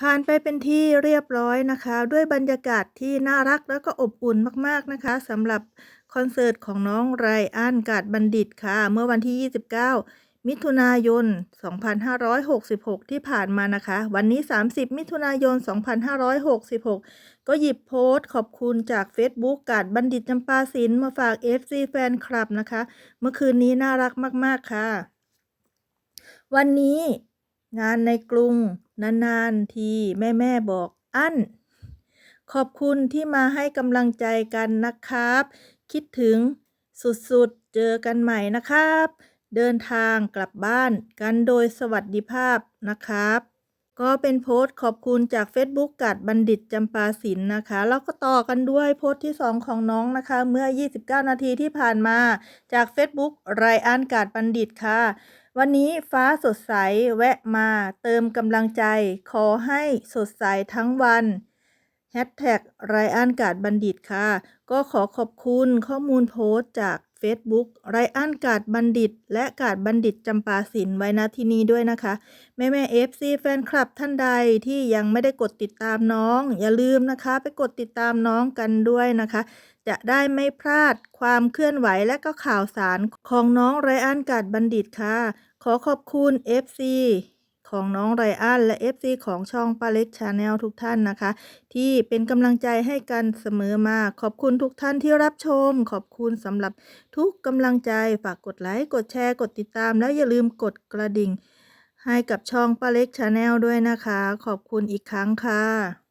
ผ่านไปเป็นที่เรียบร้อยนะคะ ด้วยบรรยากาศที่น่ารักแล้วก็อบอุ่นมากๆนะคะสำหรับคอนเสิร์ตของน้องไรอันกาดบัณฑิตค่ะ เมื่อวันที่ 29 มิถุนายน 2566 ที่ผ่านมานะคะ วันนี้ 30 มิถุนายน 2566 ก็หยิบโพสต์ขอบคุณจาก Facebook กาดบัณฑิตจำปาสินมาฝาก FC แฟนคลับนะคะ เมื่อคืนนี้น่ารักมาก ๆ ค่ะ วันนี้ งานในกรุง นานๆทีแม่ๆบอกอั้น ขอบคุณที่มาให้กำลังใจกันนะครับ คิดถึงสุดๆ เจอกันใหม่นะครับ เดินทางกลับบ้านกันโดยสวัสดิภาพนะครับ ก็เป็นโพสต์ขอบคุณจาก Facebook กัดบัณฑิตจำปาสินนะคะ แล้วก็ต่อกันด้วยโพสต์ที่ 2 ของน้องนะคะ เมื่อ 29 นาทีที่ผ่านมาจาก Facebook ไรอันกาดบัณฑิตค่ะ วันนี้ฟ้าสดใสแวะมาเติมกำลังใจ ขอให้สดใสทั้งวันแฮชแท็กไรอันกาดบัณฑิตค่ะ ก็ขอขอบคุณข้อมูลโพสต์จาก Facebook ไรอันกาดบัณฑิต และกาดบัณฑิตจำปาสินไว้ณที่นี้ด้วยนะคะ แม่แม่เอฟซีแฟนคลับท่านใดที่ยังไม่ได้กดติดตามน้อง อย่าลืมนะคะ ไปกดติดตามน้องกันด้วยนะคะ จะได้ไม่พลาดความเคลื่อนไหวและก็ข่าวสารของน้องไรอันกาดบัณฑิตค่ะ ขอขอบคุณ FC ของน้องไรอันและ FC ของช่องปาเล็กชาแนลทุกท่านนะคะ ที่เป็นกำลังใจให้กันเสมอมาขอบคุณทุกท่านที่รับชม ขอบคุณสำหรับทุกกำลังใจฝากกดไลค์กดแชร์กดติดตาม แล้วอย่าลืมกดกระดิ่ง ให้กับช่องปาเล็กชาแนลด้วยนะคะ ขอบคุณอีกครั้งค่ะ